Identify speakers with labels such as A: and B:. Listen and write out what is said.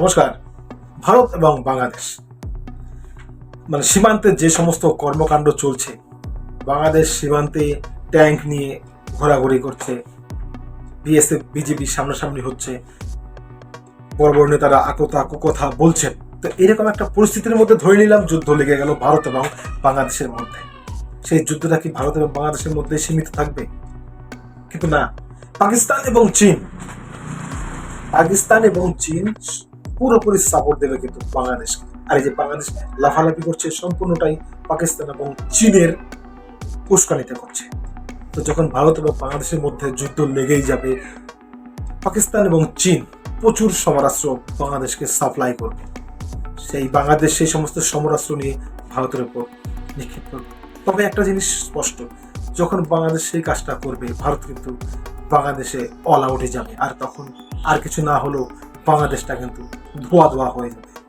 A: নমস্কার। ভারত এবং বাংলাদেশ। মানে সীমান্তে যে সমস্ত কর্মকাণ্ড চলছে, বাংলাদেশ সীমান্তে ট্যাঙ্ক নিয়ে ঘোরাঘুরি করছে, বিএসএফ, বিজেপি সামনাসামনি হচ্ছে বড় বড় নেতারা আকতা কুকথা বলছেন। তো এরকম একটা পরিস্থিতির মধ্যে ধরে নিলাম, যুদ্ধ লেগে গেল ভারত এবং বাংলাদেশের মধ্যে। সেই যুদ্ধটা কি ভারত এবং বাংলাদেশের মধ্যে সীমিত থাকবে? কিন্তু না। পাকিস্তান এবং চীন। পাকিস্তান এবং চীন পুরোপুরি সাপোর্ট দেবে কিন্তু বাংলাদেশকে আর এই যে বাংলাদেশ লাফালাফি করছে, সম্পূর্ণটাই পাকিস্তান এবং চীনের উস্কানিতে করছে। তো যখন ভারত এবং বাংলাদেশের মধ্যে যুদ্ধ লেগেই যাবে, পাকিস্তান এবং চীন প্রচুর সমরাস্ত্র বাংলাদেশকে সাপ্লাই করবে। সেই বাংলাদেশ সেই সমস্ত সমরাস্ত্র নিয়ে ভারতের উপর নিক্ষেপ করবে। তবে একটা জিনিস স্পষ্ট, যখন বাংলাদেশ সেই কাজটা করবে, ভারত কিন্তু বাংলাদেশে অল আউটে যাবে। আর তখন আর কিছু না হলেও বাংলাদেশটা কিন্তু ধোয়া ধোয়া হয়ে যাবে।